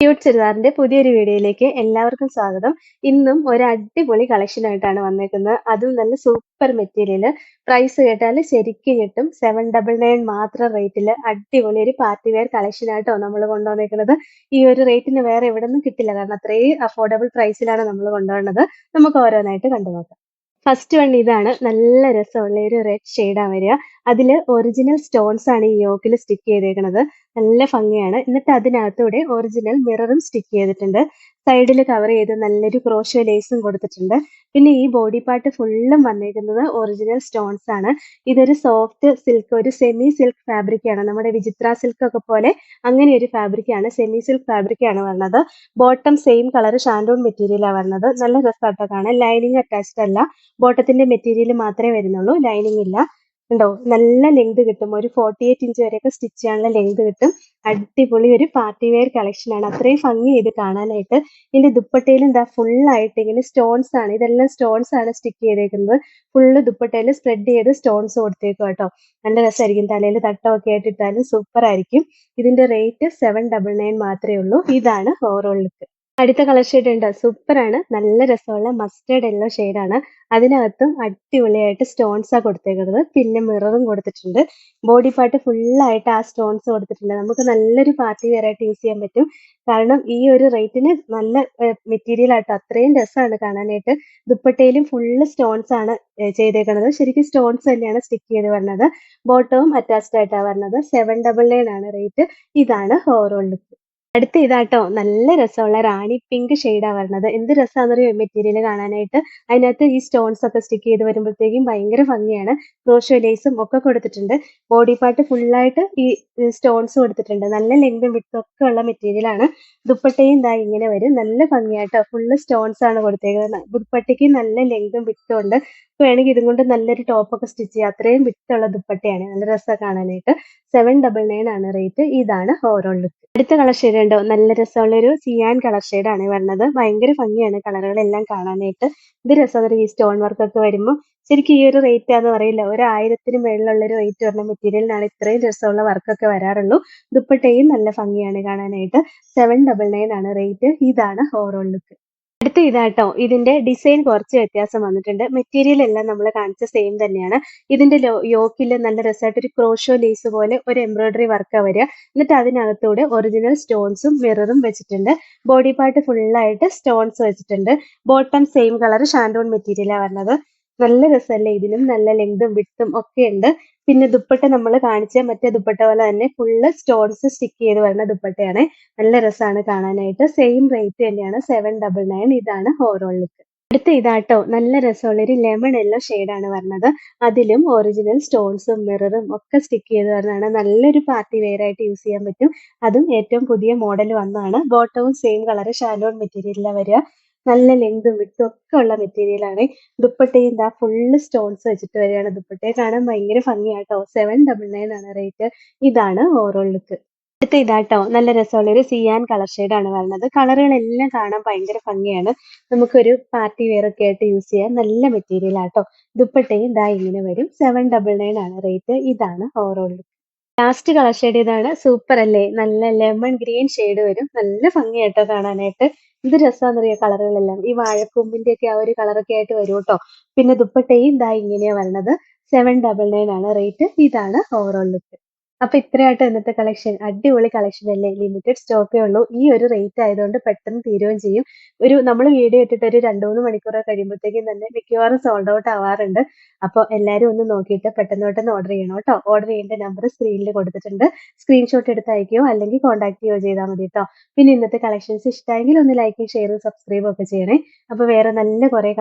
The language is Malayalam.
ക്യൂട്ട് ചുരിദാറിന്റെ പുതിയൊരു വീഡിയോയിലേക്ക് എല്ലാവർക്കും സ്വാഗതം. ഇന്നും ഒരു അടിപൊളി കളക്ഷൻ ആയിട്ടാണ് വന്നേക്കുന്നത്. അതും നല്ല സൂപ്പർ മെറ്റീരിയൽ പ്രൈസ് കേട്ടാൽ ശരിക്കും കിട്ടും. സെവൻ ഡബിൾ നയൻ മാത്രം റേറ്റിൽ അടിപൊളി ഒരു പാർട്ടി വെയർ കളക്ഷൻ ആയിട്ടോ നമ്മൾ കൊണ്ടുവന്നേക്കുന്നത്. ഈ ഒരു റേറ്റിന് വേറെ എവിടെ നിന്നും കിട്ടില്ല. കാരണം അത്രയും അഫോർഡബിൾ പ്രൈസിലാണ് നമ്മൾ കൊണ്ടുവന്നത്. നമുക്ക് ഓരോന്നായിട്ട് കണ്ടു നോക്കാം ഫസ്റ്റ് വൺ ഇതാണ്. നല്ല രസമുള്ള ഒരു റെഡ് ഷെയ്ഡാണ് വരിക. അതിൽ ഒറിജിനൽ സ്റ്റോൺസ് ആണ് ഈ യോക്കിൽ സ്റ്റിക്ക് ചെയ്തേക്കുന്നത് നല്ല ഭംഗിയാണ്. എന്നിട്ട് അതിനകത്തൂടെ ഒറിജിനൽ മിററും സ്റ്റിക്ക് ചെയ്തിട്ടുണ്ട്. സൈഡിൽ കവർ ചെയ്ത് നല്ലൊരു ക്രോഷ്യോ ലേസും കൊടുത്തിട്ടുണ്ട്. പിന്നെ ഈ ബോഡി പാർട്ട് ഫുള്ളും വന്നേക്കുന്നത് ഒറിജിനൽ സ്റ്റോൺസ് ആണ്. ഇതൊരു സോഫ്റ്റ് സിൽക്ക് ഒരു സെമി സിൽക്ക് ഫാബ്രിക് ആണ്. നമ്മുടെ വിചിത്ര സിൽക്ക് ഒക്കെ പോലെ അങ്ങനെ ഒരു ഫാബ്രിക് ആണ്. സെമി സിൽക്ക് ഫാബ്രിക് ആണ് വരുന്നത് ബോട്ടം സെയിം കളർ ഷാൻഡോൺ മെറ്റീരിയലാണ് വരുന്നത് നല്ല റിസൾട്ടൊക്കെ ആണ് ലൈനിങ് അറ്റാച്ച്ഡ് അല്ല. ബോട്ടത്തിന്റെ മെറ്റീരിയൽ മാത്രമേ വരുന്നുള്ളൂ. ലൈനിങ് ഇല്ല. ഉണ്ടോ നല്ല ലെങ്ത് കിട്ടും. ഒരു ഫോർട്ടി എയ്റ്റ് ഇഞ്ച് വരെയൊക്കെ സ്റ്റിച്ച് ചെയ്യാനുള്ള ലെങ്ത് കിട്ടും. അടിപൊളി ഒരു പാർട്ടി വെയർ കളക്ഷൻ ആണ്. അത്രയും ഭംഗി ചെയ്ത് കാണാനായിട്ട്. ഇതിന്റെ ദുപ്പട്ടയിൽ എന്താ ഫുൾ ആയിട്ട് ഇങ്ങനെ സ്റ്റോൺസ് ആണ്. ഇതെല്ലാം സ്റ്റോൺസ് ആണ് സ്റ്റിക്ക് ചെയ്തേക്കുന്നത്. ഫുള്ള് ദുപ്പട്ടയിൽ സ്പ്രെഡ് ചെയ്ത് സ്റ്റോൺസ് കൊടുത്തേക്കും കേട്ടോ. നല്ല രസമായിരിക്കും. തലയിൽ തട്ടമൊക്കെ ആയിട്ട് ഇട്ടാലും സൂപ്പർ ആയിരിക്കും. ഇതിന്റെ റേറ്റ് സെവൻ ഡബിൾ നയൻ മാത്രമേ ഉള്ളൂ. ഇതാണ് ഓവറോൾ ലുക്ക് അടുത്ത കളർ ഷെയ്ഡ് ഉണ്ട്? സൂപ്പർ ആണ് നല്ല രസമുള്ള മസ്റ്റേർഡ് യെല്ലോ ആണ്. അതിനകത്തും അടിപൊളിയായിട്ട് സ്റ്റോൺസ് ആ കൊടുത്തേക്കുന്നത്. പിന്നെ മിററും കൊടുത്തിട്ടുണ്ട്. ബോഡി പാർട്ട് ഫുള്ളായിട്ട് ആ സ്റ്റോൺസ് കൊടുത്തിട്ടുണ്ട്. നമുക്ക് നല്ലൊരു പാർട്ടി വെറൈറ്റി യൂസ് ചെയ്യാൻ പറ്റും. കാരണം ഈ ഒരു റേറ്റിന് നല്ല മെറ്റീരിയൽ ആയിട്ട് അത്രയും രസമാണ് കാണാനായിട്ട്. ദുപ്പട്ടയിലും ഫുള്ള് സ്റ്റോൺസ് ആണ് ചെയ്തേക്കുന്നത് ശരിക്കും സ്റ്റോൺസ് തന്നെയാണ് സ്റ്റിക്ക് ചെയ്ത് വരുന്നത് ബോട്ടവും അറ്റാച്ച്ഡ് ആയിട്ടാണ് വരുന്നത് സെവൻ ഡബിൾ നയൻ ആണ് റേറ്റ് ഇതാണ് ഓവറോൾ ലുക്ക് അടുത്ത ഇതാട്ടോ. നല്ല രസമുള്ള റാണി പിങ്ക് ഷെയ്ഡാ വരുന്നത് എന്ത് രസമാണെന്നറിയോ മെറ്റീരിയൽ കാണാനായിട്ട്? അതിനകത്ത് ഈ സ്റ്റോൺസ് ഒക്കെ സ്റ്റിക്ക് ചെയ്ത് വരുമ്പോഴത്തേക്കും ഭയങ്കര ഭംഗിയാണ്. ക്രോഷോ ലേസും ഒക്കെ കൊടുത്തിട്ടുണ്ട്. ബോഡി പാർട്ട് ഫുള്ളായിട്ട് ഈ സ്റ്റോൺസ് കൊടുത്തിട്ടുണ്ട്. നല്ല ലെങ്തും വിട്ടും ഒക്കെ ഉള്ള മെറ്റീരിയലാണ് ദുപ്പട്ടയും ഇതാ ഇങ്ങനെ വരും. നല്ല ഭംഗിയാട്ടോ. ഫുള്ള് സ്റ്റോൺസ് ആണ് കൊടുത്തേക്കുന്നത്. ദുപ്പട്ടയ്ക്ക് നല്ല ലെങ്തും വിട്ടും ഉണ്ട്. വേണമെങ്കിൽ ഇതും കൊണ്ട് നല്ലൊരു ടോപ്പ് ഒക്കെ സ്റ്റിച്ച് ചെയ്യാം. അത്രയും വിട്ടുള്ള ദുപ്പട്ടയാണ്. നല്ല രസമാണ് കാണാനായിട്ട്. സെവൻ ഡബിൾ നയൻ ആണ് റേറ്റ് ഇതാണ് ഓവറോൾ ലുക്ക് അടുത്ത കളർ ഷെയ്ഡ് ഉണ്ടോ? നല്ല രസമുള്ള ഒരു സിയാൻ കളർ ആണ് വരുന്നത്. ഭയങ്കര ഭംഗിയാണ് കളറുകളെല്ലാം കാണാനായിട്ട്. ഇത് രസം. ഈ സ്റ്റോൺ വർക്ക് ഒക്കെ വരുമ്പോൾ ശരിക്കും ഈ ഒരു റേറ്റ് ആണെന്ന് പറയില്ല. ഒരു ആയിരത്തിന് മേളിലുള്ള ഒരു റേറ്റ് വരുന്ന മെറ്റീരിയലിനാണ് ഇത്രയും രസമുള്ള വർക്കൊക്കെ വരാറുള്ളൂ. ദുപ്പട്ടയും നല്ല ഭംഗിയാണ് കാണാനായിട്ട്. സെവൻ ഡബിൾ നയൻ ആണ് റേറ്റ് ഇതാണ് ഓവറോൾ ലുക്ക് അടുത്ത ഇതാട്ടോ ഇതിന്റെ ഡിസൈൻ കുറച്ച് വ്യത്യാസം വന്നിട്ടുണ്ട്. മെറ്റീരിയൽ എല്ലാം നമ്മൾ കാണിച്ച സെയിം തന്നെയാണ്. ഇതിന്റെ യോക്കിൽ നല്ല രസമായിട്ട് ഒരു ക്രോഷോ ലേസ് പോലെ ഒരു എംബ്രോയിഡറി വർക്ക് വരിക. എന്നിട്ട് അതിനകത്തൂടെ ഒറിജിനൽ സ്റ്റോൺസും മിററും വെച്ചിട്ടുണ്ട്. ബോഡി പാർട്ട് ഫുള്ളായിട്ട് സ്റ്റോൺസ് വെച്ചിട്ടുണ്ട്. ബോട്ടം സെയിം കളർ ഷാൻഡോൺ മെറ്റീരിയലാണ് വരുന്നത് നല്ല രസമല്ലേ ഇതിനും നല്ല ലെങ്തും വിട്ടും ഒക്കെ ഉണ്ട്. പിന്നെ ദുപ്പട്ട നമ്മൾ കാണിച്ച മറ്റേ ദുപ്പട്ട പോലെ തന്നെ ഫുള്ള് സ്റ്റോൺസ് സ്റ്റിക്ക് ചെയ്ത് വരുന്ന ദുപ്പട്ടയാണ്. നല്ല രസമാണ് കാണാനായിട്ട്. സെയിം റേറ്റ് തന്നെയാണ്. സെവൻ ഡബിൾ നയൻ ഇതാണ് ഓവറോൾ ലുക്ക് അടുത്ത ഇതാട്ടോ. നല്ല രസമുള്ള ഒരു ലെമൺ യെല്ലോ ആണ് വരുന്നത്. അതിലും ഒറിജിനൽ സ്റ്റോൺസും മിററും ഒക്കെ സ്റ്റിക്ക് ചെയ്ത് വരുന്നതാണ്. നല്ലൊരു പാർട്ടി വെയർ ആയിട്ട് യൂസ് ചെയ്യാൻ പറ്റും. അതും ഏറ്റവും പുതിയ മോഡൽ വന്നതാണ്. ബോട്ടവും സെയിം കളർ ഷാലോൺ മെറ്റീരിയലിലാണ് വരിക. നല്ല ലെങ്തും വിട്ടും ഒക്കെ ഉള്ള മെറ്റീരിയൽ ആണ്. ദുപ്പട്ടയും ഇതാ ഫുള്ള് സ്റ്റോൺസ് വെച്ചിട്ട് വരികയാണ് ദുപ്പട്ടയെ. കാണാൻ ഭയങ്കര ഭംഗിയാട്ടോ. സെവൻ ഡബിൾ നയൻ ആണ് റേറ്റ് ഇതാണ് ഓവറോൾ ലുക്ക് അടുത്ത ഇതാട്ടോ. നല്ല രസമുള്ള ഒരു സിയാൻ കളർ ആണ് വരുന്നത്. കളറുകളെല്ലാം കാണാൻ ഭയങ്കര ഭംഗിയാണ്. നമുക്കൊരു പാർട്ടി വെയർ ഒക്കെ ആയിട്ട് യൂസ് ചെയ്യാൻ നല്ല മെറ്റീരിയൽ ആട്ടോ. ദുപ്പട്ടയും ഇതാ ഇങ്ങനെ വരും. സെവൻ ഡബിൾ നയൻ ആണ് റേറ്റ് ഇതാണ് overall look last colour shade ഇതാണ്. സൂപ്പർ അല്ലേ? നല്ല ലെമൺ ഗ്രീൻ ഷെയ്ഡ് വരും. നല്ല ഭംഗിയായിട്ടോ കാണാനായിട്ട്. എന്ത് രസമാണെന്നറിയാം കളറുകളെല്ലാം? ഈ വാഴക്കൊമ്പിന്റെ ഒക്കെ ആ ഒരു കളറൊക്കെ ആയിട്ട് വരും കേട്ടോ. പിന്നെ ദുപ്പട്ടയും ഇതാ ഇങ്ങനെയാ വരണത്. സെവൻ ഡബിൾ നയൻ ആണ് റേറ്റ് ഇതാണ് ഓവറോൾ ലുക്ക് അപ്പൊ ഇത്രയായിട്ട് ഇന്നത്തെ കളക്ഷൻ അടിപൊളി കളക്ഷൻ അല്ലേ? ലിമിറ്റഡ് സ്റ്റോക്കേ ഉള്ളൂ. ഈ ഒരു റേറ്റ് ആയതുകൊണ്ട് പെട്ടെന്ന് തീരുകയും ചെയ്യും. ഒരു നമ്മൾ വീഡിയോ ഇട്ടിട്ട് ഒരു രണ്ടു മൂന്ന് മണിക്കൂർ കഴിയുമ്പോഴത്തേക്കും തന്നെ മിക്കവാറും സോൾഡ് ഔട്ട് ആവാറുണ്ട്. അപ്പോൾ എല്ലാവരും ഒന്ന് നോക്കിയിട്ട് പെട്ടെന്ന് പെട്ടെന്ന് ഓർഡർ ചെയ്യണം കേട്ടോ. ഓർഡർ ചെയ്യേണ്ട നമ്പർ സ്ക്രീനിൽ കൊടുത്തിട്ടുണ്ട്. സ്ക്രീൻഷോട്ട് എടുത്ത് അയക്കുകയോ അല്ലെങ്കിൽ കോൺടാക്ട് ചെയ്യുകയോ ചെയ്താൽ മതി കേട്ടോ. പിന്നെ ഇന്നത്തെ കളക്ഷൻസ് ഇഷ്ടമായെങ്കിൽ ഒന്ന് ലൈക്കും ഷെയറും സബ്സ്ക്രൈബും ഒക്കെ ചെയ്യണേ. അപ്പോൾ വേറെ നല്ല കുറേ